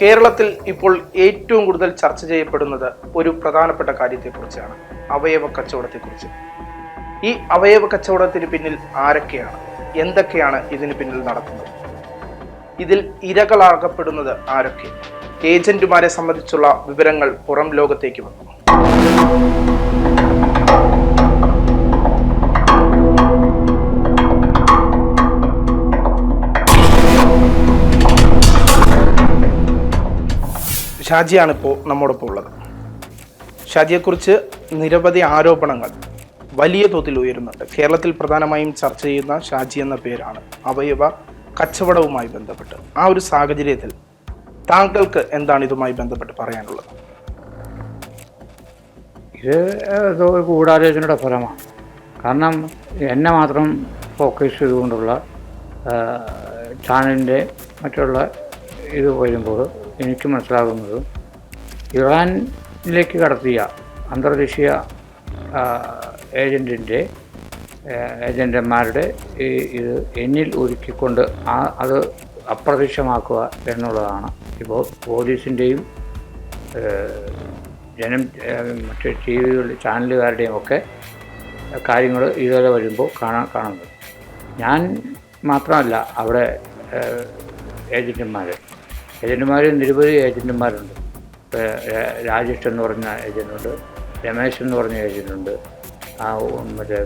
കേരളത്തിൽ ഇപ്പോൾ ഏറ്റവും കൂടുതൽ ചർച്ച ചെയ്യപ്പെടുന്നത് ഒരു പ്രധാനപ്പെട്ട കാര്യത്തെക്കുറിച്ചാണ് അവയവ കച്ചവടത്തെക്കുറിച്ച്. ഈ അവയവ കച്ചവടത്തിന് പിന്നിൽ ആരൊക്കെയാണ്? എന്തൊക്കെയാണ് ഇതിന് പിന്നിൽ നടക്കുന്നത്? ഇതിൽ ഇരകളാകപ്പെടുന്നത് ആരൊക്കെ? ഏജന്റുമാരെ സംബന്ധിച്ചുള്ള വിവരങ്ങൾ പുറം ലോകത്തേക്ക് വന്നു. ഷാജിയാണ് ഇപ്പോൾ നമ്മോടൊപ്പം ഉള്ളത്. ഷാജിയെക്കുറിച്ച് നിരവധി ആരോപണങ്ങൾ വലിയ തോതിൽ ഉയരുന്നുണ്ട്. കേരളത്തിൽ പ്രധാനമായും ചർച്ച ചെയ്യുന്ന ഷാജി എന്ന പേരാണ്. അവയവ കച്ചവടവുമായി ബന്ധപ്പെട്ട്. ആ ഒരു സാഹചര്യത്തിൽ താങ്കൾക്ക് എന്താണ് ഇതുമായി ബന്ധപ്പെട്ട് പറയാനുള്ളത്? ഇത് ഏതോ ഗൂഢാലോചനയുടെ ഫലമാണ്. കാരണം എന്നെ മാത്രം ഫോക്കസ് ചെയ്തുകൊണ്ടുള്ള ചാനലിന്റെ മറ്റുള്ള ഇത് വരുമ്പോൾ എനിക്ക് മനസ്സിലാകുന്നത് ഇറാനിലേക്ക് കടത്തിയ അന്തർദേശീയ ഏജന്റിന്റെ ഏജന്റന്മാരുടെ ഈ ഇത് എന്നിൽ ഒരുക്കിക്കൊണ്ട് ആ അത് അപ്രത്യക്ഷമാക്കുക എന്നുള്ളതാണ്. ഇപ്പോൾ പോലീസിന്റെയും ജനം മറ്റ് ടി വികളുടെ ചാനലുകാരുടെയും ഒക്കെ കാര്യങ്ങൾ ഇതുവരെ വരുമ്പോൾ കാണാൻ കാണുന്നത്. ഞാൻ മാത്രമല്ല അവിടെ ഏജന്റുമാർ ഏജന്റുമാർ നിരവധി ഏജന്റുമാരുണ്ട് രാജേഷ് എന്ന് പറഞ്ഞ ഏജന്റുണ്ട് രമേശ് എന്ന് പറഞ്ഞ ഏജന്റുണ്ട് ആ മറ്റേ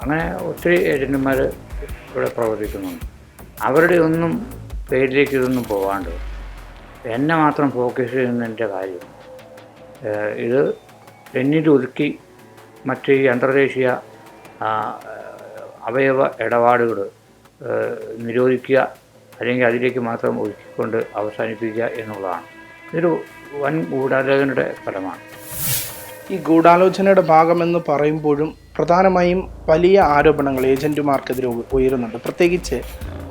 അങ്ങനെ ഒത്തിരി ഏജന്റുമാർ ഇവിടെ പ്രവർത്തിക്കുന്നുണ്ട്. അവരുടെ ഒന്നും പേരിലേക്ക് ഇതൊന്നും പോകാണ്ട് എന്നെ മാത്രം ഫോക്കസ് ചെയ്യുന്നതിന്റെ കാര്യം ഇത് എന്നിൽ ഒതുക്കി മറ്റ് ഈ അന്തർദേശീയ അവയവ ഇടപാടുകൾ നിരോധിക്കുക അല്ലെങ്കിൽ അതിലേക്ക് മാത്രം ഒഴുക്കിക്കൊണ്ട് അവസാനിപ്പിക്കുക എന്നുള്ളതാണ്. ഇതൊരു വൻ ഗൂഢാലോചനയുടെ ഫലമാണ്. ഈ ഗൂഢാലോചനയുടെ ഭാഗമെന്ന് പറയുമ്പോഴും പ്രധാനമായും വലിയ ആരോപണങ്ങൾ ഏജന്റുമാർക്കെതിരെ ഉ- ഉയരുന്നുണ്ട്. പ്രത്യേകിച്ച്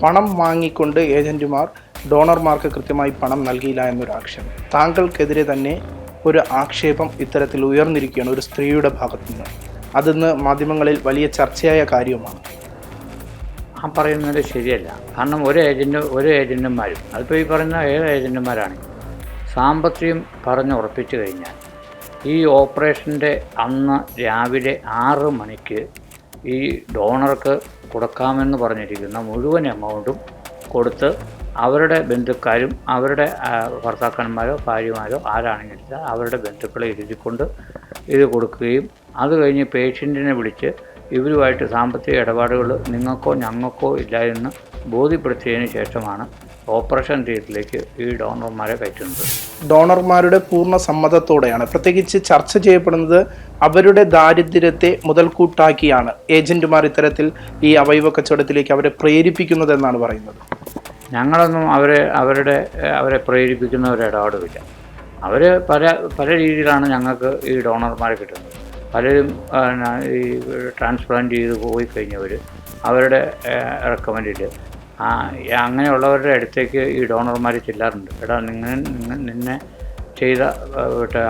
പണം വാങ്ങിക്കൊണ്ട് ഏജന്റുമാർ ഡോണർമാർക്ക് കൃത്യമായി പണം നൽകിയില്ല എന്നൊരു ആക്ഷേപം. താങ്കൾക്കെതിരെ തന്നെ ഒരു ആക്ഷേപം ഇത്തരത്തിൽ ഉയർന്നിരിക്കുകയാണ് ഒരു സ്ത്രീയുടെ ഭാഗത്തുനിന്ന്. അതിന്ന് മാധ്യമങ്ങളിൽ വലിയ ചർച്ചയായ കാര്യവുമാണ്. ആ പറയുന്നത് ശരിയല്ല. കാരണം ഒരു ഏജന്റ് ഒരു ഏജന്റുമാരും അതിപ്പോൾ ഈ പറയുന്ന ഏഴ് ഏജന്റുമാരാണ് സാമ്പത്തികം പറഞ്ഞ് ഉറപ്പിച്ചു കഴിഞ്ഞാൽ ഈ ഓപ്പറേഷന്റെ അന്ന് രാവിലെ ആറ് മണിക്ക് ഈ ഡോണർക്ക് കൊടുക്കാമെന്ന് പറഞ്ഞിരിക്കുന്ന മുഴുവൻ എമൗണ്ടും കൊടുത്ത് അവരുടെ ബന്ധുക്കാരും അവരുടെ ഭർത്താക്കന്മാരോ ഭാര്യമാരോ ആരാണെങ്കിലും അവരുടെ ബന്ധുക്കളെ എഴുതിക്കൊണ്ട് ഇത് കൊടുക്കുകയും അത് കഴിഞ്ഞ് പേഷ്യന്റിനെ വിളിച്ച് ഇവരുമായിട്ട് സാമ്പത്തിക ഇടപാടുകൾ നിങ്ങൾക്കോ ഞങ്ങൾക്കോ ഇല്ല എന്ന് ബോധ്യപ്പെടുത്തിയതിനു ശേഷമാണ് ഓപ്പറേഷൻ തിയേറ്ററിലേക്ക് ഈ ഡോണർമാരെ കയറ്റുന്നത്. ഡോണർമാരുടെ പൂർണ സമ്മതത്തോടെയാണ്. പ്രത്യേകിച്ച് ചർച്ച ചെയ്യപ്പെടുന്നത് അവരുടെ ദാരിദ്ര്യത്തെ മുതൽക്കൂട്ടാക്കിയാണ് ഏജന്റുമാർ ഇത്തരത്തിൽ ഈ അവയവ കച്ചവടത്തിലേക്ക് അവരെ പ്രേരിപ്പിക്കുന്നത് എന്നാണ് പറയുന്നത്. ഞങ്ങളൊന്നും അവരെ അവരുടെ അവരെ പ്രേരിപ്പിക്കുന്ന ഒരു ഇടപാടുമില്ല. അവർ പല പല രീതിയിലാണ് ഞങ്ങൾക്ക് ഈ ഡോണർമാരെ കിട്ടുന്നത്. പലരും ഈ ട്രാൻസ്പ്ലാന്റ് ചെയ്ത് പോയി കഴിഞ്ഞവർ അവരുടെ റെക്കമെൻഡിൽ അങ്ങനെയുള്ളവരുടെ അടുത്തേക്ക് ഈ ഡോണർമാർ ചെല്ലാറുണ്ട്. എടാ നിങ്ങൾ നിന്നെ ചെയ്ത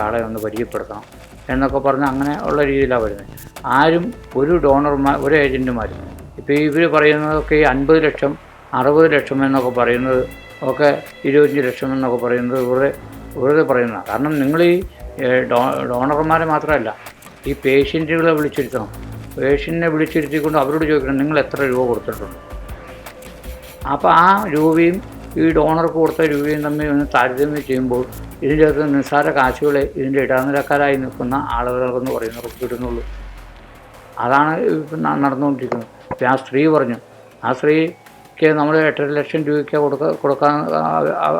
ആളെ ഒന്ന് പരിചയപ്പെടുത്തണം എന്നൊക്കെ പറഞ്ഞ് അങ്ങനെ ഉള്ള രീതിയിലാണ് വരുന്നത്. ആരും ഒരു ഡോണർമാർ ഒരു ഏജന്റുമാരും ഇപ്പോൾ ഇവർ പറയുന്നതൊക്കെ ഈ അൻപത് ലക്ഷം അറുപത് ലക്ഷം എന്നൊക്കെ പറയുന്നത് ഒക്കെ ഇരുപത്തഞ്ച് ലക്ഷം എന്നൊക്കെ പറയുന്നത് വെറുതെ വെറുതെ പറയുന്നതാണ് കാരണം നിങ്ങൾ ഈ ഡോ ഡോണർമാരെ മാത്രമല്ല ഈ പേഷ്യന്റുകളെ വിളിച്ചിരുത്തണം. പേഷ്യന്റിനെ വിളിച്ചിരുത്തിക്കൊണ്ട് അവരോട് ചോദിക്കണം നിങ്ങൾ എത്ര രൂപ കൊടുത്തിട്ടുണ്ട്? അപ്പോൾ ആ രൂപയും ഈ ഡോണർക്ക് കൊടുത്ത രൂപയും തമ്മിൽ ഒന്ന് താരതമ്യം ചെയ്യുമ്പോൾ ഇതിന്റെ അകത്ത് നിസ്സാര കാശുകളെ ഇതിന്റെ ഇടനിലക്കാരായി നിൽക്കുന്ന ആളുകൾക്കെന്ന് പറയുന്നവർക്ക് കിട്ടുന്നുള്ളൂ അതാണ് ഇപ്പം നടന്നുകൊണ്ടിരിക്കുന്നത്. ഇപ്പം ആ സ്ത്രീ പറഞ്ഞു ആ സ്ത്രീക്ക് നമ്മൾ എട്ടര ലക്ഷം രൂപയ്ക്ക് കൊടുക്ക കൊടുക്കാൻ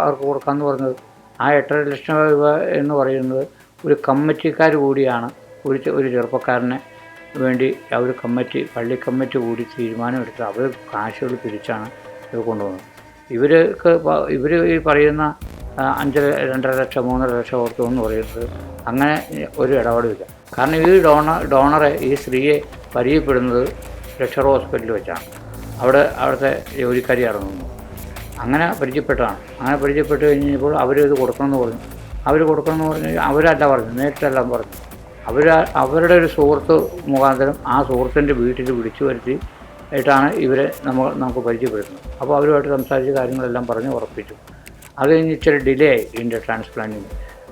അവർക്ക് കൊടുക്കാമെന്ന് പറഞ്ഞത്. ആ എട്ടര ലക്ഷം രൂപ എന്ന് പറയുന്നത് ഒരു കമ്മിറ്റിക്കാർ കൂടിയാണ് ഒരു ഒരു ചെറുപ്പക്കാരന് വേണ്ടി ഒരു കമ്മിറ്റി പള്ളി കമ്മിറ്റി കൂടി തീരുമാനമെടുത്ത് അവർ കാശുകൾ പിരിച്ചാണ് ഇത് കൊണ്ടുപോകുന്നത്. ഇവർക്ക് ഇവർ ഈ പറയുന്ന ആ, അഞ്ച് രണ്ടര ലക്ഷം മൂന്നര ലക്ഷം ഓർത്തോ എന്ന് പറയുന്നത് അങ്ങനെ ഒരു ഇടപാടുമില്ല. കാരണം ഈ ഡോണർ ഡോണറെ ഈ സ്ത്രീയെ പരിചയപ്പെടുന്നത് ലക്ഷർ ഹോസ്പിറ്റലിൽ വെച്ചാണ്. അവിടെ അവിടുത്തെ ജോലിക്കാരി ഇറങ്ങുന്നു. അങ്ങനെ പരിചയപ്പെട്ടാണ് അങ്ങനെ പരിചയപ്പെട്ട് കഴിഞ്ഞപ്പോൾ അവരിത് കൊടുക്കണമെന്ന് പറഞ്ഞു. അവർ കൊടുക്കണമെന്ന് പറഞ്ഞു അവരല്ല പറഞ്ഞു നേരിട്ടെല്ലാം പറഞ്ഞു അവർ അവരുടെ ഒരു സുഹൃത്ത് മുഖാന്തരം ആ സുഹൃത്തിന്റെ വീട്ടിൽ വിളിച്ചു വരുത്തി ആയിട്ടാണ് ഇവരെ നമ്മൾ നമുക്ക് പരിചയപ്പെടുത്തുന്നത് അപ്പോൾ അവരുമായിട്ട് സംസാരിച്ച് കാര്യങ്ങളെല്ലാം പറഞ്ഞ് ഉറപ്പിച്ചു. അത് കഴിഞ്ഞ് ഇച്ചിരി ഡിലേ ആയി ഇതിന്റെ ട്രാൻസ്പ്ലാന്റിങ്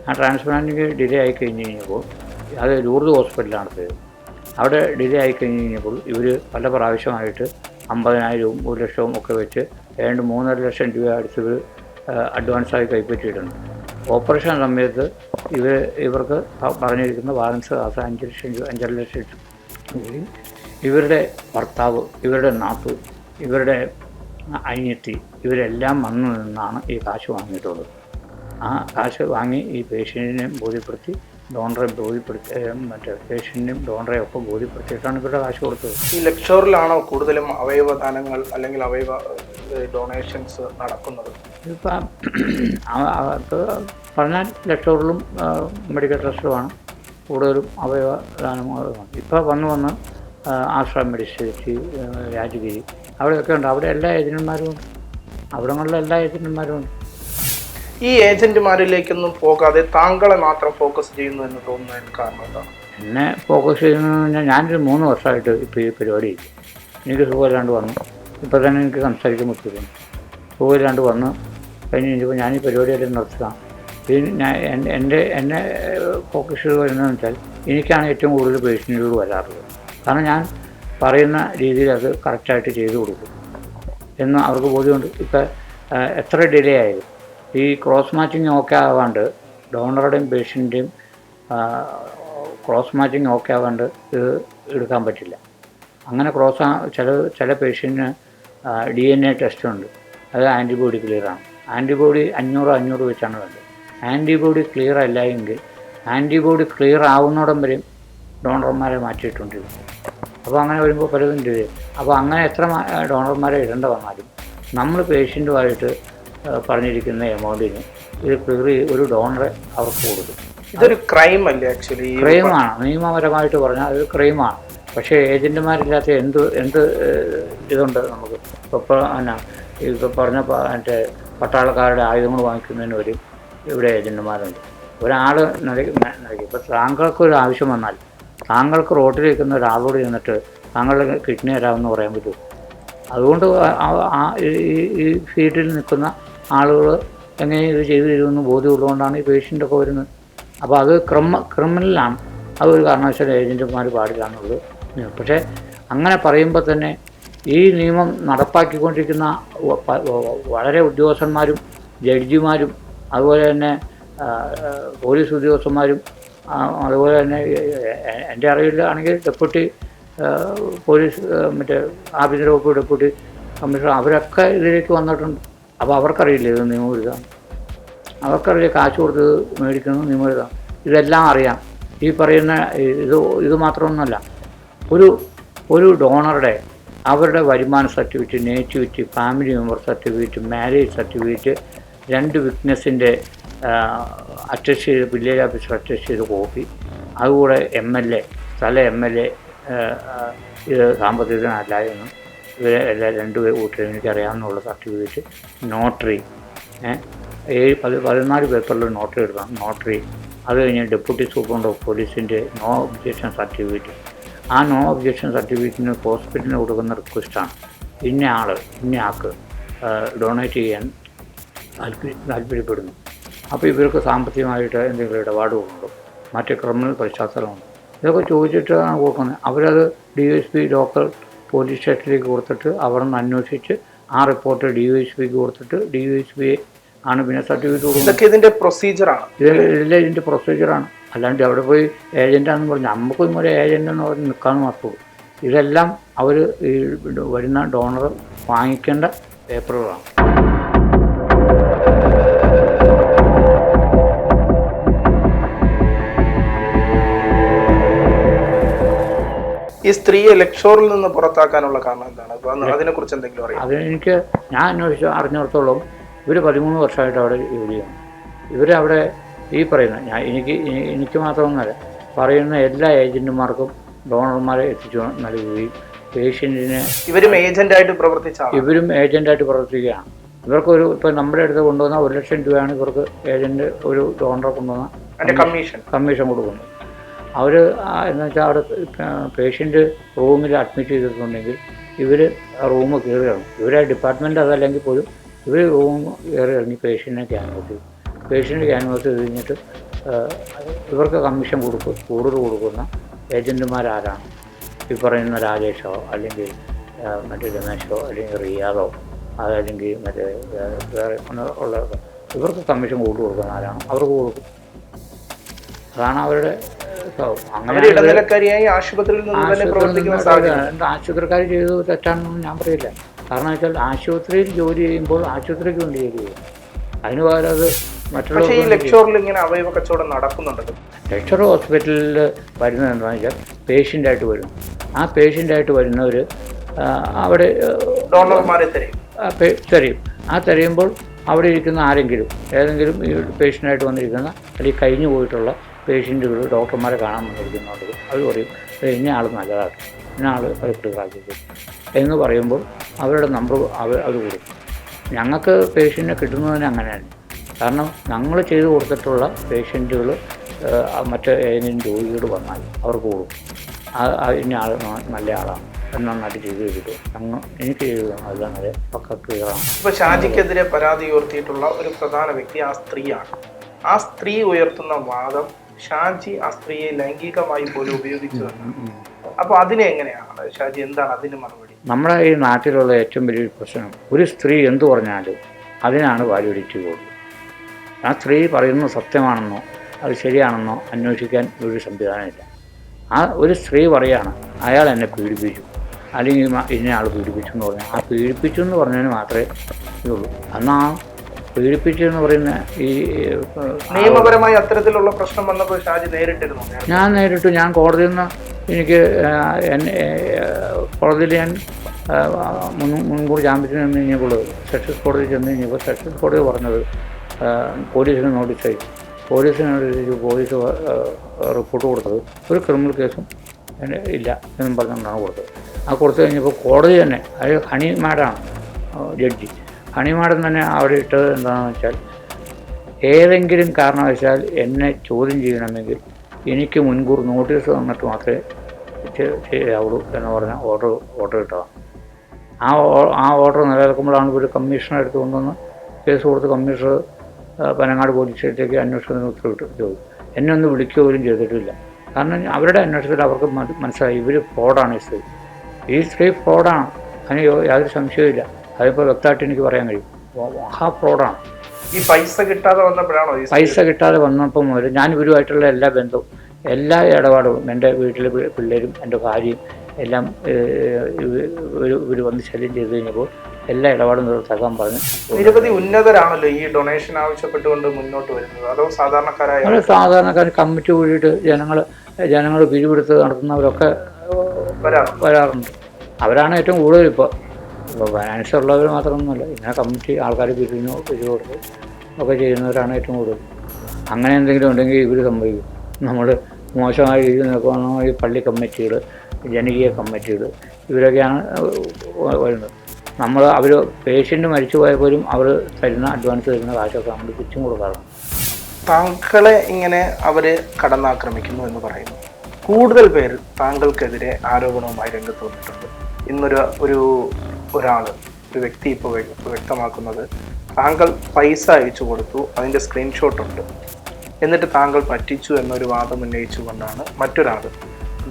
ആ ട്രാൻസ്പ്ലാന്റിങ് ഡിലേ ആയി കഴിഞ്ഞ് കഴിഞ്ഞപ്പോൾ അത് ലൂർദ് ഹോസ്പിറ്റലാണ് നടത്തിയത് അവിടെ ഡിലേ ആയി കഴിഞ്ഞ് കഴിഞ്ഞപ്പോൾ ഇവർ പല പ്രാവശ്യമായിട്ട് അമ്പതിനായിരവും ഒരു ലക്ഷവും ഒക്കെ വെച്ച് ഏതാണ്ട് മൂന്നര ലക്ഷം രൂപ അടുത്ത് അഡ്വാൻസായി കൈപ്പറ്റിയിട്ടുണ്ട്. ഓപ്പറേഷൻ സമയത്ത് ഇവർ ഇവർക്ക് പറഞ്ഞിരിക്കുന്ന ബാലൻസ് കാസ് അഞ്ച് ലക്ഷം രൂപ അഞ്ചര ലക്ഷം രൂപയും ഇവരുടെ ഭർത്താവ് ഇവരുടെ നാത്ത് ഇവരുടെ അനിയത്തി ഇവരെല്ലാം വന്നു നിന്നാണ് ഈ കാശ് വാങ്ങിയിട്ടുള്ളത്. ആ കാശ് വാങ്ങി ഈ പേഷ്യന്റിനെ ബോധ്യപ്പെടുത്തി ഡോണറെ ബോധ്യപ്പെടുത്തി മറ്റേ പേഷ്യന്റിനും ഡോണറെ ഒക്കെ ബോധ്യപ്പെടുത്തിയിട്ടാണ് ഇവരുടെ കാശ് കൊടുത്തത്. ഈ ലക്ഷോറിലാണോ കൂടുതലും അവയവദാനങ്ങൾ അല്ലെങ്കിൽ അവയവ ഡൊണേഷൻസ് നടക്കുന്നത്? ഇപ്പം അവർക്ക് പറഞ്ഞാൽ ലക്ഷോറിലും മെഡിക്കൽ ട്രസ്റ്റിലുമാണ് കൂടുതലും അവയവ ദാനമാണ് ഇപ്പോൾ വന്ന് വന്ന് ആ, ആശ്രമ മെഡിസിറ്റി രാജഗിരി അവിടെയൊക്കെ ഉണ്ട്. അവിടെ എല്ലാ ഏജന്റുമാരും ഉണ്ട്. അവിടങ്ങളിലെ എല്ലാ ഏജന്റുമാരും ഉണ്ട്. ഈ ഏജന്റുമാരിലേക്കൊന്നും പോകാതെ താങ്കളെ മാത്രം ഫോക്കസ് ചെയ്യുന്നു എന്ന് തോന്നുന്നതിന് കാരണം എന്താണ്? എന്നെ ഫോക്കസ് ചെയ്യുന്നു പറഞ്ഞാൽ ഞാനൊരു മൂന്ന് വർഷമായിട്ട് ഇപ്പോൾ ഈ പരിപാടി എനിക്ക് സുഖമില്ലാണ്ട് വന്നു. ഇപ്പോൾ തന്നെ എനിക്ക് സംസാരിക്കാൻ പറ്റുന്നു സുഖമില്ലാണ്ട് വന്നു. കഴിഞ്ഞ് കഴിഞ്ഞപ്പോൾ ഞാൻ ഈ പരിപാടിയെല്ലാം നിർത്താം ഞാൻ എന്റെ എന്റെ എന്നെ ഫോക്കസ് ചെയ്ത് വരുന്നതെന്ന് വെച്ചാൽ എനിക്കാണ് ഏറ്റവും കൂടുതൽ പേഷ്യന്റുകൾ വരാറുള്ളത്. കാരണം ഞാൻ പറയുന്ന രീതിയിൽ അത് കറക്റ്റായിട്ട് ചെയ്തു കൊടുക്കും. എന്ന് അവർക്ക് ബോധ്യമുണ്ട്. ഇപ്പം എത്ര ഡിലേ ആയാലും ഈ ക്രോസ് മാച്ചിങ് ഓക്കെ ആവാണ്ട് ഡോണറുടെയും പേഷ്യന്റെയും ക്രോസ് മാച്ചിങ് ഓക്കെ ആവാണ്ട് ഇത് എടുക്കാൻ പറ്റില്ല. അങ്ങനെ ക്രോസ് ചില ചില പേഷ്യന്റിന് ഡി എൻ എ ടെസ്റ്റ് ഉണ്ട്. അത് ആന്റിബോഡി ക്ലിയറാണ് ആന്റിബോഡി അഞ്ഞൂറ് അഞ്ഞൂറ് വെച്ചാണ് വേണ്ടത്. ആന്റിബോഡി ക്ലിയർ അല്ല എങ്കിൽ ആന്റിബോഡി ക്ലിയർ ആവുന്നോടം വരെയും ഡോണർമാരെ മാറ്റിയിട്ടുണ്ട് അപ്പോൾ അങ്ങനെ വരുമ്പോൾ പലതും ചെയ്യും. അപ്പോൾ അങ്ങനെ എത്ര ഡോണർമാരെ ഇടേണ്ട വന്നാലും നമ്മൾ പേഷ്യന്റുമായിട്ട് പറഞ്ഞിരിക്കുന്ന എമൗണ്ടിന് ഇത് ക്ലിയർ ഒരു ഡോണറെ അവർക്ക് കൊടുക്കും. ഇതൊരു ക്രൈം അല്ലേ ആക്ച്വലി ക്രൈമാണ് നിയമപരമായിട്ട് പറഞ്ഞാൽ അതൊരു ക്രൈമാണ് പക്ഷേ ഏജന്റുമാരില്ലാത്ത എന്ത് എന്ത് ഇതുണ്ട് നമുക്ക്? ഇപ്പോൾ എന്നാ ഇപ്പോൾ പറഞ്ഞ മറ്റേ പട്ടാളക്കാരുടെ ആയുധങ്ങൾ വാങ്ങിക്കുന്നതിന് വരും ഇവിടെ ഏജന്റുമാരുണ്ട് ഒരാൾ നൽകി ഇപ്പോൾ താങ്കൾക്ക് ഒരു ആവശ്യം വന്നാൽ താങ്കൾക്ക് റോട്ടിൽ നിൽക്കുന്ന ഒരാളോട് ചെന്നിട്ട് താങ്കളുടെ കിഡ്നി തരാമെന്ന് പറയാൻ പറ്റുമോ? അതുകൊണ്ട് ഈ ഫീൽഡിൽ നിൽക്കുന്ന ആളുകൾ എങ്ങനെ ഇത് ചെയ്തു തരുമെന്ന് ബോധ്യമുള്ളതുകൊണ്ടാണ് ഈ പേഷ്യന്റൊക്കെ വരുന്നത്. അപ്പോൾ അത് ക്രിമ ക്രിമിനലാണ്. അതൊരു കാരണവശാലും ഏജന്റുമാർ പാടില്ലാന്നുള്ളത് പക്ഷേ അങ്ങനെ പറയുമ്പോൾ തന്നെ ഈ നിയമം നടപ്പാക്കിക്കൊണ്ടിരിക്കുന്ന വളരെ ഉദ്യോഗസ്ഥന്മാരും ജഡ്ജിമാരും അതുപോലെ തന്നെ പോലീസ് ഉദ്യോഗസ്ഥന്മാരും അതുപോലെ തന്നെ എന്റെ അറിവിലാണെങ്കിൽ ഡെപ്യൂട്ടി പോലീസ് മറ്റേ ആഭ്യന്തര വകുപ്പ് ഡെപ്യൂട്ടി കമ്മീഷണർ അവരൊക്കെ ഇതിലേക്ക് വന്നിട്ടുണ്ട്. അപ്പോൾ അവർക്കറിയില്ല ഇത് നിയമം അവർക്കറിയില്ല കാശ് കൊടുത്ത് മേടിക്കുന്നത് നിയമം ഇതെല്ലാം അറിയാം. ഈ പറയുന്ന ഇത് ഇത് മാത്രമൊന്നുമല്ല. ഒരു ഒരു ഡോണറുടെ അവരുടെ വരുമാന certificate nativity family member certificate marriage certificate രണ്ട് വിറ്റ്നസിന്റെ അറ്റസ്റ്റ് ചെയ്ത് വില്ലേജ് ഓഫീസർ അറ്റസ്റ്റ് ചെയ്ത് കോപ്പി അതുകൂടെ എം എൽ എ സ്ഥല എം എൽ എ ഇത് ഇവരെ എല്ലാ രണ്ട് കൂട്ടരും എനിക്കറിയാമെന്നുള്ള സർട്ടിഫിക്കറ്റ് നോട്ടറി ഏഴ് പതി പതിനാല് പേപ്പറിൽ നോട്ടറി എടുക്കണം. നോട്ടറി. അത് കഴിഞ്ഞ് ഡെപ്യൂട്ടി സൂപ്രണ്ട് ഓഫ് പോലീസിന്റെ നോ ഒബ്ജക്ഷൻ സർട്ടിഫിക്കറ്റ്. ആ നോ ഒബ്ജക്ഷൻ സർട്ടിഫിക്കറ്റിന് ഹോസ്പിറ്റലിന് കൊടുക്കുന്ന റിക്വസ്റ്റാണ്. ഇന്ന ആൾ ഇന്ന ആൾക്ക് ഡൊണേറ്റ് ചെയ്യാൻ താല്പര്യം താല്പര്യപ്പെടുന്നു അപ്പോൾ ഇവർക്ക് സാമ്പത്തികമായിട്ട് എന്തെങ്കിലും ഇടപാടുകളുണ്ടോ? മറ്റ് ക്രിമിനൽ പശ്ചാത്തലമുണ്ടോ? ഇതൊക്കെ ചോദിച്ചിട്ടാണ് കൊടുക്കുന്നത്. അവരത് D S P local police സ്റ്റേഷനിലേക്ക് കൊടുത്തിട്ട് അവിടെ നിന്ന് അന്വേഷിച്ച് ആ റിപ്പോർട്ട് ഡി എസ് പിക്ക് കൊടുത്തിട്ട് ഡി എസ് പി ആണ് പിന്നെ സർട്ടിഫിക്കറ്റ് കൊടുക്കുന്നത്. ഇതൊക്കെ ഇതിന്റെ പ്രൊസീജിയറാണ് ഇത് ഇതിന്റെ പ്രൊസീജിയറാണ് അല്ലാണ്ട് അവിടെ പോയി ഏജന്റാണെന്ന് പറഞ്ഞ് നമുക്കൊന്നും ഒരു ഏജന്റ് എന്ന് പറഞ്ഞ് നിൽക്കാമെന്ന് മാത്രമേ ഇതെല്ലാം അവർ ഈ വരുന്ന ഡോണർ വാങ്ങിക്കേണ്ട പേപ്പറുകളാണ് ഈ സ്ത്രീയെ ലക്ഷോറിൽ നിന്ന് പുറത്താക്കാനുള്ള കാരണം എന്താണ്? അപ്പൊ അതിനെ കുറിച്ച് എന്തെങ്കിലും അറിയാം അതെനിക്ക് ഞാൻ അന്വേഷിച്ച അറിഞ്ഞിടത്തോളം ഇവർ പതിമൂന്ന് വർഷമായിട്ട് അവിടെ ജോലി ചെയ്യണം ഇവരവിടെ ഈ പറയുന്ന ഞാൻ എനിക്ക് എനിക്ക് മാത്രമൊന്നുമല്ല പറയുന്ന എല്ലാ ഏജന്റുമാർക്കും ഡോണർമാരെ എത്തിച്ചു നൽകുകയും പേഷ്യന്റിനെ ഇവരും ഏജന്റ് ആയിട്ട് പ്രവർത്തിച്ച ഇവരും ഏജന്റായിട്ട് പ്രവർത്തിക്കുകയാണ്. ഇവർക്കൊരു ഇപ്പം നമ്മുടെ അടുത്ത് കൊണ്ടുവന്ന ഒരു ലക്ഷം രൂപയാണ് ഇവർക്ക് ഏജന്റ് ഒരു ഡോണറെ കൊണ്ടുവന്ന കമ്മീഷൻ. കമ്മീഷൻ കൊടുക്കുന്നത്. അവർ എന്ന് വെച്ചാൽ അവിടെ പേഷ്യന്റ് റൂമിൽ അഡ്മിറ്റ് ചെയ്തിട്ടുണ്ടെങ്കിൽ ഇവർ റൂം ഇറങ്ങും. ഇവരെ ഡിപ്പാർട്ട്മെന്റ് അതല്ലെങ്കിൽ പോലും ഇവർ റൂം കയറി ഇറങ്ങി പേഷ്യന്റിനെ ക്യാൻവാസ് ചെയ്യും. പേഷ്യന്റ് ക്യാൻവാസ് ചെയ്ത് കഴിഞ്ഞിട്ട് ഇവർക്ക് കമ്മീഷൻ കൊടുക്കും. കൂടുതൽ കൊടുക്കുന്ന ഏജന്റുമാരാരാണ് ഈ പറയുന്ന രാജേഷോ അല്ലെങ്കിൽ മറ്റേ രമേശോ അല്ലെങ്കിൽ റിയാദോ അതല്ലെങ്കിൽ മറ്റേ വേറെ ഉള്ള ഇവർക്ക് കമ്മീഷൻ കൂടുതൽ കൊടുക്കുന്ന ആരാണ് അവർക്ക് കൊടുക്കും. അതാണ് അവരുടെ. അങ്ങനെ ഇടനിലക്കാരിയായി ആശുപത്രിയിൽ നിന്ന് തന്നെ പ്രവർത്തിക്കുന്ന ആശുപത്രിക്കാർ ചെയ്തത് തെറ്റാണെന്ന് ഞാൻ പറയില്ല. കാരണം വെച്ചാൽ ആശുപത്രിയിൽ ജോലി ചെയ്യുമ്പോൾ ആശുപത്രിക്ക് വേണ്ടി ജോലി ചെയ്യും. അതിന് പകരം അത് ഈ മറ്റുള്ള ലക്ഷർ ഇങ്ങനെ അവയവ കച്ചവടം നടക്കുന്നുണ്ടല്ലോ. ലെക്ചർ ഹോസ്പിറ്റലിൽ വരുന്നത് എന്താണെന്ന് വെച്ചാൽ പേഷ്യന്റായിട്ട് വരും ആ പേഷ്യന്റായിട്ട് വരുന്നവർ അവിടെ ഡോണർമാരെ തരും ആ തെരയുമ്പോൾ അവിടെ ഇരിക്കുന്ന ആരെങ്കിലും ഏതെങ്കിലും ഈ പേഷ്യന്റായിട്ട് വന്നിരിക്കുന്ന അല്ലെങ്കിൽ കഴിഞ്ഞു പോയിട്ടുള്ള പേഷ്യന്റുകൾ ഡോക്ടർമാരെ കാണാൻ വന്നിരിക്കുന്നുണ്ട് അവർ പറയും "ഏ, ഇന്ന ആൾ നല്ലതാണ് ഇന്ന ആൾ റിക്രൂട്ടാക്കി എന്ന് പറയുമ്പോൾ അവരുടെ നമ്പർ അവർ അത് കൊടുക്കും. ഞങ്ങൾക്ക് പേഷ്യന്റിനെ കിട്ടുന്നതിന് അങ്ങനെയാണ് കാരണം ഞങ്ങൾ ചെയ്തു കൊടുത്തിട്ടുള്ള പേഷ്യന്റുകൾ മറ്റേ ഏതെങ്കിലും രോഗികൾ വന്നാൽ അവർക്ക് കൊടുക്കും. ഇന്ന ആൾ നല്ല ആളാണ് എനിക്ക് ചെയ്തു നല്ല നല്ല പക്ക ക്ലിയറാണ് ഇപ്പൊ ഷാജിക്കെതിരെ പരാതി ഉയർത്തിയിട്ടുള്ള ഒരു പ്രധാന വ്യക്തി ആ സ്ത്രീയാണ്. ആ സ്ത്രീ ഉയർത്തുന്ന വാദം ഷാജി ആ സ്ത്രീയെ ലൈംഗികമായി പോലും ഉപയോഗിച്ചു എന്നാണ് അപ്പൊ അതിനെ എങ്ങനെയാണ്? ഷാജി എന്താണ് അതിന് മറുപടി? നമ്മുടെ ഈ നാട്ടിലുള്ള ഏറ്റവും വലിയൊരു പ്രശ്നം ഒരു സ്ത്രീ എന്തു പറഞ്ഞാലും അതിനാണ് വാല്യൂഡിറ്റി പോകുന്നത് ആ സ്ത്രീ പറയുന്നത് സത്യമാണെന്നോ അത് ശരിയാണെന്നോ അന്വേഷിക്കാൻ ഒരു സംവിധാനമില്ല. ആ ഒരു സ്ത്രീ പറയാണ് അയാൾ എന്നെ പീഡിപ്പിച്ചു. അല്ലെങ്കിൽ ഇന്നയാൾ ഇന്ന ആൾ പീഡിപ്പിച്ചു എന്ന് പറഞ്ഞാൽ ആ പീഡിപ്പിച്ചു എന്ന് പറഞ്ഞതിന് മാത്രമേ ഇതുള്ളൂ ആ പീഡിപ്പിച്ചു എന്ന് പറയുന്ന ഈ നിയമപരമായി അത്തരത്തിലുള്ള പ്രശ്നം വന്നപ്പോൾ ഷാജി നേരിട്ടിരുന്നു? ഞാൻ നേരിട്ടു. ഞാൻ കോടതിയിൽ നിന്ന് എനിക്ക് കോടതിയിൽ ഞാൻ മുൻകൂർ ജാമ്യത്തിന് ചെന്ന് കഴിഞ്ഞപ്പോൾ സെഷൻസ് കോടതി ചെന്ന് കഴിഞ്ഞപ്പോൾ സെഷൻസ് കോടതി പറഞ്ഞത് പോലീസിന് നോട്ടീസ് അയച്ചു. പോലീസിന് നോട്ടീസ് പോലീസ് റിപ്പോർട്ട് കൊടുത്തത് ഒരു ക്രിമിനൽ കേസും ഇല്ല എന്നും പറഞ്ഞുകൊണ്ടാണ് കൊടുത്തത്. ആ കൊടുത്തു കഴിഞ്ഞപ്പോൾ കോടതി തന്നെ അത് ഹണി മാഡാണ് ജഡ്ജി. ഹണി മാഡം തന്നെ അവിടെ ഇട്ടത് എന്താണെന്ന് വെച്ചാൽ ഏതെങ്കിലും കാരണവശാൽ എന്നെ ചോദ്യം ചെയ്യണമെങ്കിൽ എനിക്ക് മുൻകൂർ നോട്ടീസ് തന്നിട്ട് മാത്രമേ ചെയ്യാവുള്ളൂ എന്ന് പറഞ്ഞ ഓർഡർ ഓർഡർ കിട്ടുക ആ ആ ഓർഡർ നിലനിൽക്കുമ്പോഴാണ് ഒരു കമ്മീഷണർ എടുത്തു കൊണ്ടുവന്ന് കേസ് കൊടുത്ത് കമ്മീഷണർ പനങ്ങാട് പോലീസ് സ്റ്റേഷനിലേക്ക് അന്വേഷണത്തിന് ഉത്തരവിട്ട്. ചോദിച്ചു എന്നെ ഒന്ന് വിളിക്കുക പോലും ചെയ്തിട്ടില്ല. കാരണം അവരുടെ അന്വേഷണത്തിൽ അവർക്ക് മന- മനസ്സിലായി. ഇവർ ഫ്രോഡാണ് ഈ സ്ത്രീ. ഈ സ്ത്രീ ഫ്രോഡാണ് അതിന് യാതൊരു സംശയവുമില്ല. അതിപ്പോൾ വ്യക്തമായിട്ട് എനിക്ക് പറയാൻ കഴിയും. മഹാ ഫ്രോഡാണ് ഈ പൈസ കിട്ടാതെ വന്നപ്പോഴാണോ പൈസ കിട്ടാതെ വന്നപ്പോൾ മുതൽ ഞാൻ ഇവരുമായിട്ടുള്ള എല്ലാ ബന്ധവും എല്ലാ ഇടപാടും എന്റെ വീട്ടിലെ പിള്ളേരും എന്റെ ഭാര്യയും എല്ലാം ഇവർ വന്ന് ശല്യം ചെയ്ത് കഴിഞ്ഞപ്പോൾ എല്ലാ ഇടപാടും തകർക്കാൻ പറഞ്ഞു നിരവധി ഉന്നതരാണല്ലോ ഈ ഡൊണേഷൻ ആവശ്യപ്പെട്ടുകൊണ്ട് മുന്നോട്ട് വരുന്നത്? അതോ സാധാരണക്കാരായ നമ്മൾ സാധാരണക്കാർ കമ്മിറ്റി കൂടിയിട്ട് ജനങ്ങൾ ജനങ്ങൾ പിരിവെടുത്ത് നടത്തുന്നവരൊക്കെ വരാറുണ്ട്. അവരാണ് ഏറ്റവും കൂടുതൽ ഇപ്പോൾ ഇപ്പോൾ ഫൈനാൻസ് ഉള്ളവർ മാത്രമൊന്നുമല്ല. ഇങ്ങനെ കമ്മിറ്റി ആൾക്കാർ പിരിഞ്ഞു പിരിവ് കൊടുത്ത് ഒക്കെ ചെയ്യുന്നവരാണ് ഏറ്റവും കൂടുതൽ. അങ്ങനെ എന്തെങ്കിലും ഉണ്ടെങ്കിൽ ഇവർ സംഭവിക്കും. നമ്മൾ മോശമായ രീതിയിൽ നോക്കുകയാണോ ഈ പള്ളി കമ്മിറ്റികൾ ജനകീയ കമ്മിറ്റികൾ ഇവരൊക്കെയാണ് വരുന്നത്. നമ്മൾ അവർ പേഷ്യന്റ് മരിച്ചു പോയാൽ പോലും അവർ തരുന്ന അഡ്വാൻസ് തരുന്ന കാശൊക്കെ നമ്മൾ തിരിച്ചും കൊടുക്കാറുണ്ട്. താങ്കളെ ഇങ്ങനെ അവർ കടന്നാക്രമിക്കുന്നു എന്ന് പറയുന്നു. കൂടുതൽ പേർ താങ്കൾക്കെതിരെ ആരോപണവുമായി രംഗത്ത് വന്നിട്ടുണ്ട്. ഇന്നൊരു ഒരു ഒരാൾ ഒരു വ്യക്തി ഇപ്പോൾ വ്യക്തമാക്കുന്നത് താങ്കൾ പൈസ അയച്ചു കൊടുത്തു അതിന്റെ സ്ക്രീൻഷോട്ട് ഉണ്ട്. എന്നിട്ട് താങ്കൾ പറ്റിച്ചു എന്നൊരു വാദം ഉന്നയിച്ചുകൊണ്ടാണ് മറ്റൊരാൾ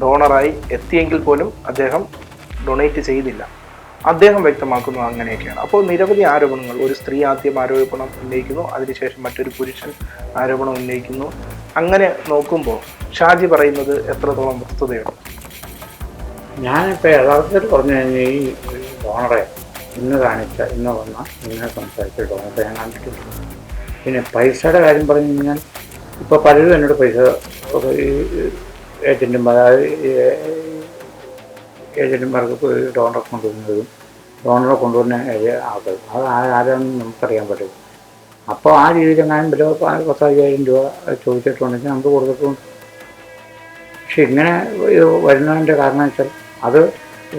ഡോണറായി എത്തിയെങ്കിൽ പോലും അദ്ദേഹം ഡൊണേറ്റ് ചെയ്തില്ല. അദ്ദേഹം വ്യക്തമാക്കുന്നു അങ്ങനെയൊക്കെയാണ്. അപ്പോൾ നിരവധി ആരോപണങ്ങൾ ഒരു സ്ത്രീ ആദ്യം ആരോപണം ഉന്നയിക്കുന്നു അതിനുശേഷം മറ്റൊരു പുരുഷൻ ആരോപണം ഉന്നയിക്കുന്നു. അങ്ങനെ നോക്കുമ്പോൾ ഷാജി പറയുന്നത് എത്രത്തോളം വസ്തുതയുണ്ട്? ഞാനിപ്പോൾ യഥാർത്ഥത്തിൽ പറഞ്ഞു കഴിഞ്ഞാൽ ഈ ഡോണറെ ഇന്ന് കാണിച്ച ഇന്ന് വന്ന ഇങ്ങനെ സംസാരിച്ച ഡോണറെ ഞാൻ കാണിച്ചിട്ടുണ്ട് പിന്നെ പൈസയുടെ കാര്യം പറഞ്ഞു കഴിഞ്ഞാൽ ഇപ്പോൾ പലരും എന്നോട് പൈസ ഏജന്റുമാർ അതായത് ഏജന്റുമാർക്ക് ഡോണറെ കൊണ്ടുവരുന്നതും ഡോണറെ കൊണ്ടുവരുന്ന ആൾക്കാർ അത് ആരാണെന്ന് നമുക്കറിയാൻ പറ്റും. അപ്പോൾ ആ രീതിയിൽ എങ്ങാനും വില പത്ത് അയ്യായിരം രൂപ ചോദിച്ചിട്ടുണ്ടെങ്കിൽ നമുക്ക് കൊടുത്തിട്ടുണ്ട്. പക്ഷെ ഇങ്ങനെ വരുന്നതിന്റെ കാരണം വെച്ചാൽ അത്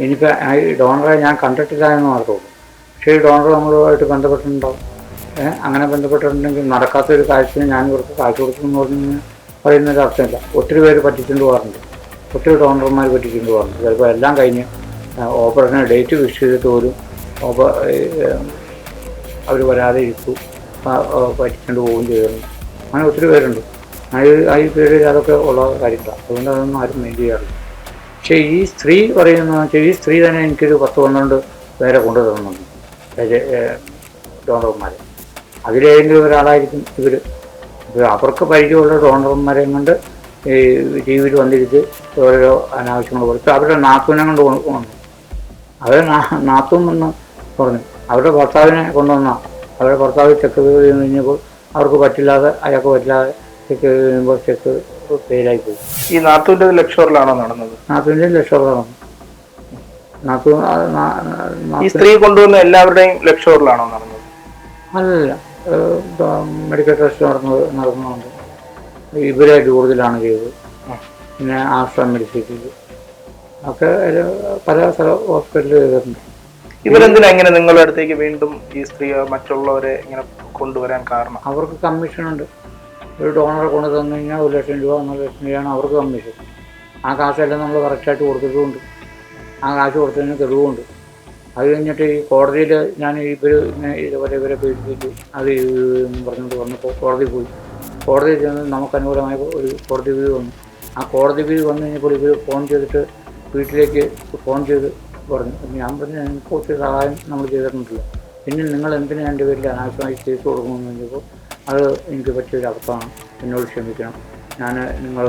എനിക്ക് ഈ ഡോണറെ ഞാൻ കണ്ടിട്ടില്ല എന്ന് മാത്രമേ ഉള്ളൂ. പക്ഷേ ഈ ഡോണർ നമ്മളുമായിട്ട് ബന്ധപ്പെട്ടിട്ടുണ്ടാവും ഏഹ് അങ്ങനെ ബന്ധപ്പെട്ടിട്ടുണ്ടെങ്കിൽ നടക്കാത്തൊരു കാര്യത്തിന് ഞാൻ ഇവർക്ക് കാഴ്ച കൊടുക്കുന്നു എന്ന് പറഞ്ഞു പറയുന്നൊരു അർത്ഥമില്ല ഒത്തിരി പേര് പറ്റിച്ചുകൊണ്ട് പോകാറുണ്ട്. ഒത്തിരി ഡോണർമാർ പറ്റിച്ചുകൊണ്ട് പോകാറുണ്ട്. ചിലപ്പോൾ എല്ലാം കഴിഞ്ഞ് ഓപ്പറേഷന് ഡേറ്റ് ഫിക്സ് ചെയ്തിട്ട് പോലും ഓപ്പ അവർ വരാതെ ഇരിക്കും പറ്റിച്ചുകൊണ്ട് പോവുകയും ചെയ്തിരുന്നു. അങ്ങനെ ഒത്തിരി പേരുണ്ട്. ആ ഈ പേരിൽ അതൊക്കെ ഉള്ള കാര്യങ്ങളാണ്. അതുകൊണ്ട് അതൊന്നും ആരും മെയിൻ ചെയ്യാറില്ല. പക്ഷേ ഈ സ്ത്രീ പറയുന്ന വെച്ചാൽ ഈ സ്ത്രീ തന്നെ എനിക്കൊരു പത്ത് പന്ത്രണ്ട് പേരെ കൊണ്ടു തന്നു ഡോണർമാരെ. അതിലേതെങ്കിലും ഒരാളായിരിക്കും ഇവർ അവർക്ക് പരിചയമുള്ള ഡോണർമാരെയും കൊണ്ട് ഈ ടി വിയിൽ വന്നിരുത്തി ഓരോരോ അനാവശ്യങ്ങൾ കൊടുത്ത് അവരുടെ നാത്തുവിനെ കൊണ്ട് കൊണ്ടു അവരെ നാത്തും എന്ന് പറഞ്ഞു. അവരുടെ ഭർത്താവിനെ കൊണ്ടുവന്ന. അവരുടെ ഭർത്താവ് ചെക്ക് കഴിഞ്ഞപ്പോൾ അവർക്ക് പറ്റില്ലാതെ അയാൾക്ക് പറ്റില്ലാതെ ചെക്ക് കഴിയുമ്പോൾ ചെക്ക് ഫെയിലായി പോയി. ഈ നാത്തൂന്റെ ലക്ഷറിലാണോ നടന്നത്? നാത്തൂന്റെ ലക്ഷോറാണ് നാത്തൂ ഈ സ്ത്രീ കൊണ്ടുവന്ന എല്ലാവരുടെയും ലക്ഷറിലാണോ നടന്നത്? അല്ല മെഡിക്കൽ ടെസ്റ്റ് നടന്നത് നടന്നുകൊണ്ട് ഇവരെ കൂടുതലാണ് ചെയ്തത്. പിന്നെ ആശ്രമ മെഡിസിറ്റിൽ ഒക്കെ പല സ്ഥല ഹോസ്പിറ്റലിൽ ചെയ്തിട്ടുണ്ട്. ഇവരെന്തിനാ ഇങ്ങനെ നിങ്ങളുടെ അടുത്തേക്ക് വീണ്ടും ഈ സ്ത്രീ മറ്റുള്ളവരെ ഇങ്ങനെ കൊണ്ടുവരാൻ കാരണം? അവർക്ക് കമ്മീഷനുണ്ട് ഒരു ഡോണറെ കൊണ്ട് തന്നു കഴിഞ്ഞാൽ ഒരു ലക്ഷം രൂപ ഒന്നര ലക്ഷം രൂപയാണ് അവർക്ക് കമ്മീഷൻ ആ കാശെല്ലാം നമ്മൾ കറക്റ്റായിട്ട് കൊടുത്തിട്ടുമുണ്ട്. ആ കാശ് കൊടുത്തതിന് തെളിവുമുണ്ട്. അത് കഴിഞ്ഞിട്ട് ഈ കോടതിയിൽ ഞാൻ ഇവർ ഇതുപോലെ ഇവരെ പീഡിപ്പിച്ചു അത് പറഞ്ഞുകൊണ്ട് വന്നപ്പോൾ കോടതി പോയി. കോടതി ചെന്ന് നമുക്ക് അനുകൂലമായ ഒരു കോടതി വീട് വന്നു. ആ കോടതി വീട് വന്നു കഴിഞ്ഞപ്പോൾ ഇവർ ഫോൺ ചെയ്തിട്ട് വീട്ടിലേക്ക് ഫോൺ ചെയ്ത് പറഞ്ഞു. ഞാൻ പറഞ്ഞു എനിക്ക് ഒത്തിരി സഹായം നമ്മൾ ചെയ്തിട്ടുണ്ടല്ലോ. പിന്നെ നിങ്ങൾ എന്തിനാ എന്റെ പേരിൽ അനാവശ്യമായി കേസ് കൊടുക്കുമെന്ന് ചോദിച്ചപ്പോൾ അത് എനിക്ക് പറ്റിയൊരു അബദ്ധമാണ് എന്നോട് ക്ഷമിക്കണം. ഞാൻ നിങ്ങൾ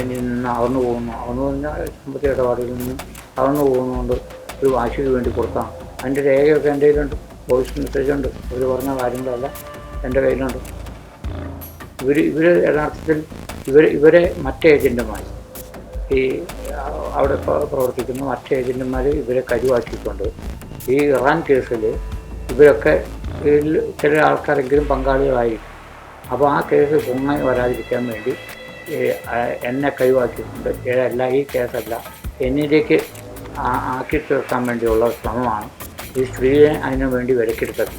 എന്നിൽ നിന്ന് അകന്നു പോകുന്നു. അകന്നു പറഞ്ഞാൽ സാമ്പത്തിക ഇടപാടിൽ നിന്നും അകന്നു പോകുന്നതുകൊണ്ട് ഒരു വാശിക്ക് വേണ്ടി കൊടുത്താണ് അതിന്റെ രേഖയൊക്കെ എന്റെ കയ്യിലുണ്ട്. വോയിസ് മെസ്സേജ് ഉണ്ട്. അവർ പറഞ്ഞ കാര്യങ്ങളല്ല എന്റെ കയ്യിലുണ്ട്. ഇവർ ഇവർ യഥാർത്ഥത്തിൽ ഇവർ ഇവരെ മറ്റ് ഏജന്റുമാർ ഈ അവിടെ പ്രവർത്തിക്കുന്ന മറ്റ് ഏജന്റുമാർ ഇവരെ കരുവാക്കിയിട്ടുണ്ട്. ഈ ഇറാൻ കേസിൽ ഇവരൊക്കെ ഇതിൽ ചില ആൾക്കാരെങ്കിലും പങ്കാളികളായിരിക്കും അപ്പോൾ ആ കേസ് പൂർണമായി വരാതിരിക്കാൻ വേണ്ടി എന്നെ കഴിവാക്കിയിട്ടുണ്ട് ഏതല്ല ഈ കേസല്ല. എന്നിലേക്ക് ആക്കി തീർക്കാൻ വേണ്ടിയുള്ള ശ്രമമാണ് ഈ സ്ത്രീയെ അതിനു വേണ്ടി വിലക്കെടുത്തത്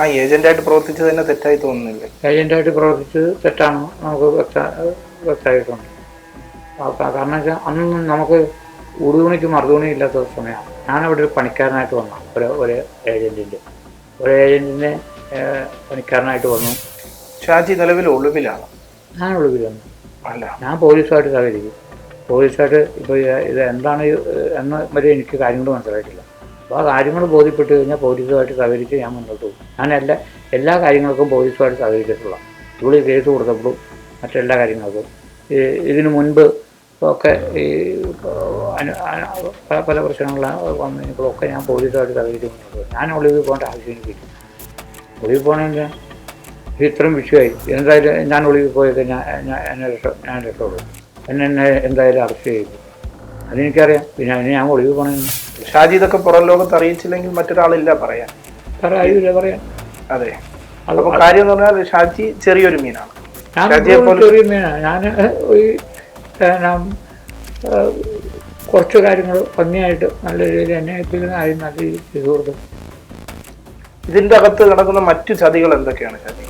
ആ ഏജന്റായിട്ട് പ്രവർത്തിച്ചത് തന്നെ തെറ്റായി തോന്നുന്നില്ലേ? ഏജന്റായിട്ട് പ്രവർത്തിച്ചത് തെറ്റാണ് നമുക്ക് വ്യക്ത വ്യക്തമായിട്ടുണ്ട്. കാരണം വെച്ചാൽ അന്ന് നമുക്ക് ഉടുതുണിക്ക് മറുതുണി ഇല്ലാത്ത സമയമാണ് ഞാനവിടെ ഒരു പണിക്കാരനായിട്ട് വന്നു ഒരു ഒരു ഏജന്റിന്റെ ഒരു ഏജന്റിനെ പണിക്കാരനായിട്ട് വന്നു. ഷാജി നിലവിൽ ഒളിവിലാണ്? ഞാൻ ഒളിവിലാണ്. അല്ല. ഞാൻ പോലീസുമായിട്ട് സഹകരിക്കും പോലീസായിട്ട് ഇപ്പോൾ ഇത് എന്താണ് എന്ന് വരെ എനിക്ക് കാര്യങ്ങൾ മനസ്സിലായിട്ടില്ല. അപ്പോൾ ആ കാര്യങ്ങൾ ബോധ്യപ്പെട്ട് കഴിഞ്ഞാൽ പോലീസുമായിട്ട് സഹകരിച്ച് ഞാൻ മുന്നോട്ട് പോകും. ഞാൻ എല്ലാ കാര്യങ്ങൾക്കും പോലീസുമായിട്ട് സഹകരിച്ചിട്ടുള്ള ഇവിടെ കേസ് കൊടുത്തപ്പോഴും മറ്റെല്ലാ കാര്യങ്ങൾക്കും. ഇതിന് മുൻപ് ഒക്കെ ഈ പല പല പ്രശ്നങ്ങൾ വന്നപ്പോഴൊക്കെ ഞാൻ പോലീസുമായിട്ട് സഹകരിച്ച് മുന്നോട്ട് പോകും. ഞാൻ ഒളിവിൽ പോകേണ്ട ആവശ്യം എനിക്കില്ല ഒളിവിൽ പോകണമെങ്കിൽ ഇത് ഇത്രയും വിഷയമായി. എന്തായാലും ഞാൻ ഒളിവിൽ പോയത് ഞാൻ എന്നെ രക്ഷ ഞാൻ രക്ഷപ്പെടും. എന്നെ എന്നെ എന്തായാലും അറസ്റ്റ് ചെയ്തു അതെനിക്കറിയാം. പിന്നെ അതിന് ഞാൻ ഒളിവിൽ പോകണമെന്ന് ഷാജി ഇതൊക്കെ പുറം ലോകത്ത് അറിയിച്ചില്ലെങ്കിൽ മറ്റൊരാളില്ല പറയാൻ. വേറെ ആരുമില്ല പറയാൻ. അതെ. അപ്പൊ കാര്യം എന്ന് പറഞ്ഞാൽ ഷാജി ചെറിയൊരു മീനാണ്. ഞാൻ ഷാജിയെ പോലെ- ചെറിയ മീനാണ് ഞാൻ ഒരു കുറച്ച് കാര്യങ്ങൾ ഭംഗിയായിട്ട് നല്ല രീതിയിൽ എന്നെ ഏൽപ്പിക്കുന്ന കാര്യം നല്ല രീതിയിൽ ചെയ്തു കൊടുക്കും ഇതിന്റെ അകത്ത് നടക്കുന്ന മറ്റു ചതികൾ എന്തൊക്കെയാണ് ഷാജി?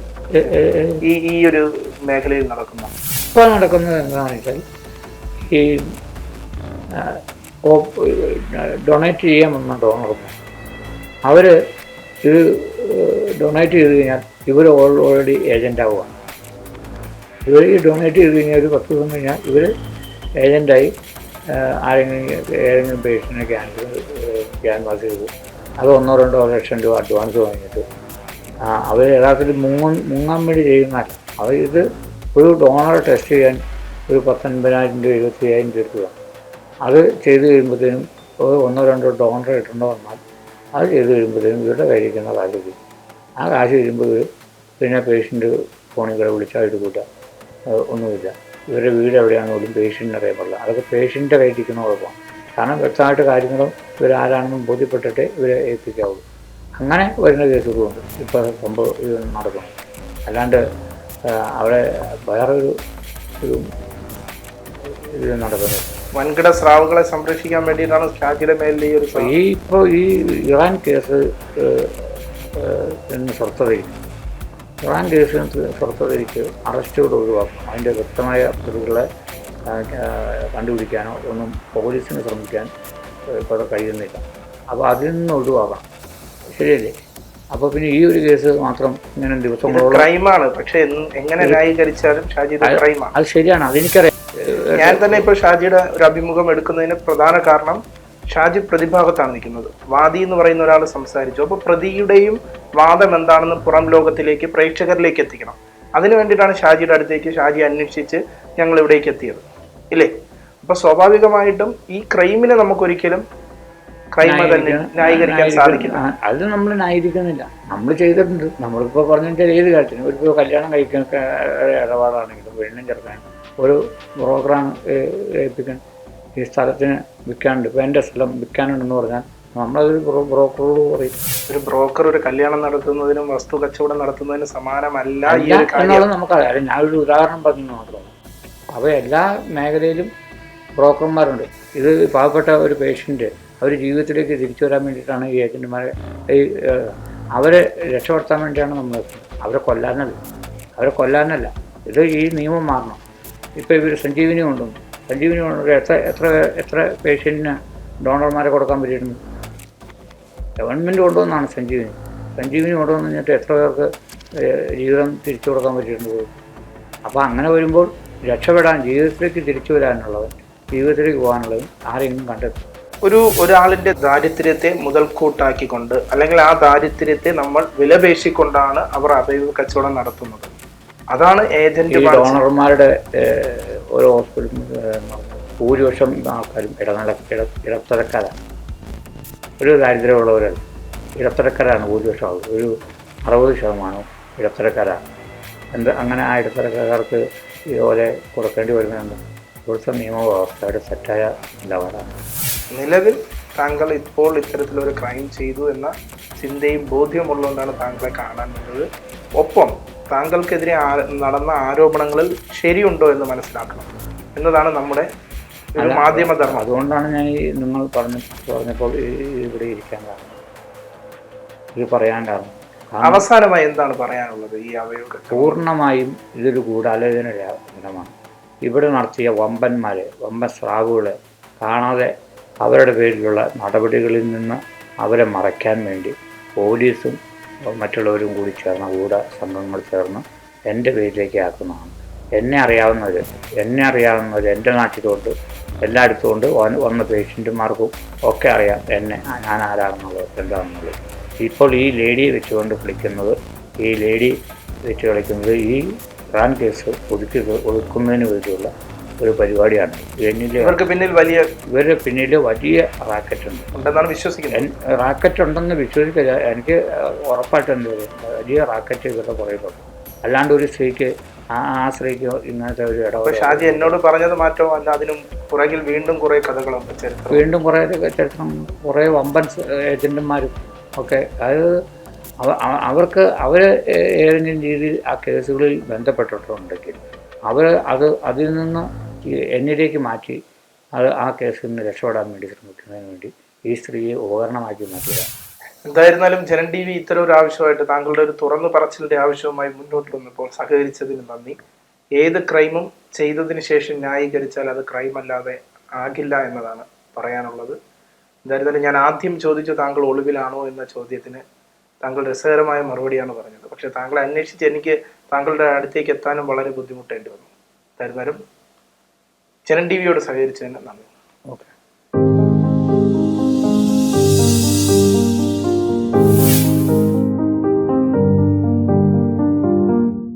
ഈ ഈ ഒരു മേഖലയിൽ നടക്കുന്ന. ഇപ്പോൾ നടക്കുന്നത് എന്താണെന്ന് വെച്ചാൽ ഈ ഡൊണേറ്റ് ചെയ്യാൻ വന്ന ഡോണർമാർ അവർ ഇത് ഡൊണേറ്റ് ചെയ്ത് കഴിഞ്ഞാൽ ഇവർ ഓൾറെഡി ഏജന്റ് ആവുകയാണ്. ഇവർ ഈ ഡൊണേറ്റ് ചെയ്ത് കഴിഞ്ഞാൽ ഒരു പത്ത് ദിവസം കഴിഞ്ഞാൽ ഇവർ ഏജന്റായി ആരെങ്കിലും ഏതെങ്കിലും പേഷ്യനെ ക്യാൻസർ ക്യാൻവാസ് ചെയ്തു. അത് ഒന്നോ രണ്ടോ ലക്ഷം രൂപ അഡ്വാൻസ് വാങ്ങിയിട്ട് അവർ യഥാർത്ഥത്തിൽ മുങ്ങ മുങ്ങാൻ വേണ്ടി ചെയ്യുന്നതല്ല. അവർ ഇത് ഒരു ഡോണറെ ടെസ്റ്റ് ചെയ്യാൻ ഒരു പത്തൊൻപതിനായിരം രൂപ എഴുപത്തി അയ്യായിരം രൂപ എടുക്കുക അത് ചെയ്ത് കഴിയുമ്പോഴത്തേനും ഒന്നോ രണ്ടോ ഡോണർ കിട്ടേണ്ട വന്നാൽ അത് ചെയ്ത് കഴിയുമ്പോഴത്തേനും ഇവരുടെ കയ്യിരിക്കുന്ന കാശ് കിട്ടും. ആ കാശ് വരുമ്പോൾ പിന്നെ പേഷ്യന്റ് ഫോണിൽ കൂടെ വിളിച്ചാൽ എടുക്കില്ല ഒന്നുമില്ല. ഇവരുടെ വീട് എവിടെയാണെന്ന് പോലും പേഷ്യന്റിന് അറിയാൻ പാടില്ല. അതൊക്കെ പേഷ്യന്റെ കയ്യിലിരിക്കുന്ന കുഴപ്പമാണ്. കാരണം വ്യക്തമായിട്ട് കാര്യങ്ങളും ഇവരാരാണെന്നും ബോധ്യപ്പെട്ടിട്ട് ഇവരെ ഏൽപ്പിക്കാവുള്ളൂ. അങ്ങനെ വരുന്ന കേസുകളുണ്ട്. ഇപ്പോൾ സംഭവം ഇത് നടക്കും അല്ലാണ്ട് അവിടെ വേറൊരു ഇത് നടക്കുന്നത് വൻകിട സ്രാവുകളെ സംരക്ഷിക്കാൻ വേണ്ടിയിട്ടാണ് ഷാജിയുടെ മേലിൽ ഈ ഒരു ഈ ഇപ്പോൾ ഈ ഇറാൻ കേസ് എന്ന് ഇറാൻ കേസ് പുറത്തുവരിച്ച് അറസ്റ്റോട് ഒഴിവാക്കും. അതിന്റെ വ്യക്തമായ പ്രതികളെ കണ്ടുപിടിക്കാനോ ഒന്നും പോലീസിന് ശ്രമിക്കാൻ ഇപ്പോൾ കഴിയുന്നില്ല. അപ്പോൾ അതിൽ നിന്ന് ഒഴിവാക്കണം. ശരിയല്ലേ? അപ്പോൾ പിന്നെ ഈ ഒരു കേസ് മാത്രം ഇങ്ങനെ ദിവസങ്ങളോളം ക്രൈമാണ്. പക്ഷേ എങ്ങനെ ന്യായീകരിച്ചാലും അത് ശരിയാണ്. അതെനിക്കറിയാം. ഞാൻ തന്നെ ഇപ്പോൾ ഷാജിയുടെ ഒരു അഭിമുഖം എടുക്കുന്നതിന് പ്രധാന കാരണം ഷാജി പ്രതിഭാഗത്താണ് നിൽക്കുന്നത്. വാദി എന്ന് പറയുന്ന ഒരാൾ സംസാരിച്ചു. അപ്പോൾ പ്രതിയുടെയും വാദം എന്താണെന്ന് പുറം ലോകത്തിലേക്ക് പ്രേക്ഷകരിലേക്ക് എത്തിക്കണം. അതിനു വേണ്ടിയിട്ടാണ് ഷാജിയുടെ അടുത്തേക്ക് ഷാജി അന്വേഷിച്ച് ഞങ്ങൾ ഇവിടേക്ക് എത്തിയത്. ഇല്ലേ? അപ്പൊ സ്വാഭാവികമായിട്ടും ഈ ക്രൈമിനെ നമുക്കൊരിക്കലും ക്രൈമ തന്നെ ന്യായീകരിക്കാൻ സാധിക്കില്ല. അത് നമ്മൾ ന്യായീകരിക്കുന്നില്ല. നമ്മൾ ചെയ്തിട്ടുണ്ട്. നമ്മളിപ്പോൾ പറഞ്ഞിട്ട് ഏത് കാര്യത്തിനും. ഒരു കല്യാണം കഴിക്കുന്ന ഇടപാടാണെങ്കിലും പെണ്ണും ചെറുക്കാൻ ഒരു ബ്രോക്കറാണ് ഏൽപ്പിക്കാൻ ഈ സ്ഥലത്തിന് വിൽക്കാനുണ്ട്. ഇപ്പോൾ എന്റെ സ്ഥലം വിൽക്കാനുണ്ടെന്ന് പറഞ്ഞാൽ നമ്മളതൊരു ബ്രോ ബ്രോക്കറോട് പറയും. ഒരു ബ്രോക്കർ ഒരു കല്യാണം നടത്തുന്നതിനും വസ്തു കച്ചവടം നടത്തുന്നതിനും സമാനമല്ല ഈ ഒരു കാര്യം. എന്നുള്ളത് നമുക്കറിയാം. അല്ല, ഞാനൊരു ഉദാഹരണം പറഞ്ഞു മാത്രമാണ് അപ്പോൾ എല്ലാ മേഖലയിലും ബ്രോക്കർമാരുണ്ട് ഇത് പാവപ്പെട്ട ഒരു പേഷ്യന്റ് അവർ ജീവിതത്തിലേക്ക് തിരിച്ചു വരാൻ വേണ്ടിയിട്ടാണ് ഈ ഏജന്റുമാരെ ഈ അവരെ രക്ഷപ്പെടുത്താൻ വേണ്ടിയാണ് നമ്മൾ. അവരെ കൊല്ലാനല്ല. അവരെ കൊല്ലാനല്ല. ഇത് ഈ നിയമം മാറണം. ഇപ്പോൾ ഇവർ സഞ്ജീവിനി കൊണ്ടു സഞ്ജീവിനി കൊണ്ട് എത്ര എത്ര എത്ര പേഷ്യന്റിന് ഡോണർമാരെ കൊടുക്കാൻ പറ്റിയിരുന്നു? ഗവൺമെന്റ് കൊണ്ടുവന്നാണ് സഞ്ജീവിനി. സഞ്ജീവിനി കൊണ്ടുവന്ന് കഴിഞ്ഞിട്ട് എത്ര പേർക്ക് ജീവിതം തിരിച്ചു കൊടുക്കാൻ പറ്റിയിട്ടുണ്ട് അപ്പോൾ അങ്ങനെ വരുമ്പോൾ രക്ഷപ്പെടാൻ ജീവിതത്തിലേക്ക് തിരിച്ചു വരാനുള്ളവൻ ജീവിതത്തിലേക്ക് പോകാനുള്ളവൻ ആരെങ്കിലും കണ്ടെത്തും. ഒരു ഒരാളിന്റെ ദാരിദ്ര്യത്തെ മുതൽക്കൂട്ടാക്കിക്കൊണ്ട് അല്ലെങ്കിൽ ആ ദാരിദ്ര്യത്തെ നമ്മൾ വിലപേശിക്കൊണ്ടാണ് അവർ അവയവ കച്ചവടം നടത്തുന്നത്. അതാണ് ഏജന്റ് ഡോണർമാരുടെ ഓരോ ഹോസ്പിറ്റലും ഭൂരിപക്ഷം ആൾക്കാരും ഇടനില ഇട ഇടത്തരക്കാരാണ്. ഒരു ദാരിദ്ര്യമുള്ളവരല്ല. ഇടത്തരക്കാരാണ് ഭൂരിപക്ഷം ആളുകൾ ഒരു അറുപത് ശതമാനവും ഇടത്തരക്കാരാണ്. എന്ത് അങ്ങനെ ആ ഇടത്തരക്കാർക്ക് ഇതുപോലെ കൊടുക്കേണ്ടി വരുന്നുണ്ട് ഇവിടുത്തെ നിയമവ്യവസ്ഥയുടെ സെറ്റായ നിലപാടാണ്. നിലവിൽ താങ്കൾ ഇപ്പോൾ ഇത്തരത്തിലൊരു ക്രൈം ചെയ്തു എന്ന ചിന്തയും ബോധ്യമുള്ളതുകൊണ്ടാണ് താങ്കളെ കാണാൻ വന്നത്. ഒപ്പം താങ്കൾക്കെതിരെ നടന്ന ആരോപണങ്ങളിൽ ശരിയുണ്ടോ എന്ന് മനസ്സിലാക്കണം. എന്നതാണ് നമ്മുടെ ഒരു മാധ്യമധർമ്മം അതുകൊണ്ടാണ് ഞാൻ ഈ നിങ്ങൾ പറഞ്ഞ പറഞ്ഞപ്പോൾ ഇവിടെ ഇരിക്കാൻ കാരണം. ഇത് പറയാൻ കാരണം. അവസാനമായി എന്താണ് പറയാനുള്ളത് ഈ അവയോട്? പൂർണമായും ഇതൊരു ഗൂഢാലോചന ഇനമാണ്. ഇവിടെ നടത്തിയ വമ്പന്മാർ വമ്പൻ സ്രാവുകളെ കാണാതെ അവരുടെ പേരിലുള്ള നടപടികളിൽ നിന്ന് അവരെ മറയ്ക്കാൻ വേണ്ടി പോലീസും മറ്റുള്ളവരും കൂടി ചേർന്ന് ഗൂഢ സംഘങ്ങൾ ചേർന്ന് എന്റെ പേരിലേക്ക് ആക്കുന്നതാണ്. എന്നെ അറിയാവുന്നവർ എന്നെ അറിയാവുന്നവർ എന്റെ നാട്ടിലോട്ട് എല്ലായിടത്തും കൊണ്ട് വന്ന- വന്ന പേഷ്യന്റുമാർക്കും ഒക്കെ അറിയാം എന്നെ ഞാൻ ആരാണെന്നുള്ളത് എന്താണെന്നുള്ളത്. ഇപ്പോൾ ഈ ലേഡിയെ വെച്ചുകൊണ്ട് കളിക്കുന്നത് ഈ ലേഡി വെച്ച് കളിക്കുന്നത് ഈ റാൻ കേസ് ഒതുക്കി ഒതുക്കുന്നതിന് വേണ്ടിയുള്ള ഒരു പരിപാടിയാണ്. ഇവർക്ക് പിന്നിൽ വലിയ ഇവരുടെ പിന്നിൽ വലിയ റാക്കറ്റ് ഉണ്ട്. ഉണ്ടെന്നാണ് വിശ്വസിക്കുന്നത്. റാക്കറ്റ് ഉണ്ടെന്ന് വിശ്വസിക്കില്ല എനിക്ക് ഉറപ്പായിട്ടുണ്ട് വലിയ റാക്കറ്റ് ഇവരുടെ പുറകിലുണ്ട് അല്ലാണ്ട് ഒരു സ്ത്രീക്ക് ആ ആ സ്ത്രീക്ക് ഇങ്ങനത്തെ ഒരു അപ്പൊ ഇടപെടൽ ഷാജി എന്നോട് പറഞ്ഞത് മാറ്റോ അല്ല അതിനും പുറകിൽ വീണ്ടും കുറേ കഥകളുണ്ട് വീണ്ടും കുറേ ചരിത്രം കുറേ വമ്പൻ ഏജന്റുമാരും ഒക്കെ. അത് അവ- അവ- അവർക്ക് അവർ ഏതെങ്കിലും രീതിയിൽ ആ കേസുകളിൽ ബന്ധപ്പെട്ടിട്ടുണ്ടെങ്കിൽ അവർ അത് അതിൽ നിന്ന് എന്നിലേക്ക് മാറ്റി അത് ആ കേസിൽ നിന്ന് രക്ഷപ്പെടാൻ വേണ്ടി ശ്രമിക്കുന്നതിന് വേണ്ടി ഈ സ്ത്രീയെ ഉപകരണമാക്കി മാറ്റിയതാണ്. എന്തായിരുന്നാലും ജനൻ ടി വി ഇത്തരം ഒരു ആവശ്യമായിട്ട് താങ്കളുടെ ഒരു തുറന്നു പറച്ചിലിന്റെ ആവശ്യവുമായി മുന്നോട്ട് വന്നപ്പോൾ സഹകരിച്ചതിന് നന്ദി. ഏത് ക്രൈമും ചെയ്തതിന് ശേഷം ന്യായീകരിച്ചാൽ അത് ക്രൈം അല്ലാതെ ആകില്ല എന്നതാണ് പറയാനുള്ളത്. എന്തായിരുന്നാലും ഞാൻ ആദ്യം ചോദിച്ചു താങ്കൾ ഒളിവിലാണോ എന്ന ചോദ്യത്തിന് താങ്കൾ രസകരമായ മറുപടിയാണ് പറഞ്ഞത്. പക്ഷെ താങ്കളെ അന്വേഷിച്ച് എനിക്ക് താങ്കളുടെ അടുത്തേക്ക് എത്താനും വളരെ ബുദ്ധിമുട്ടേണ്ടി വന്നു. എന്തായിരുന്നാലും ജനൻ ടി വിയോട് സഹകരിച്ചതിന് നന്ദി. ഓക്കെ.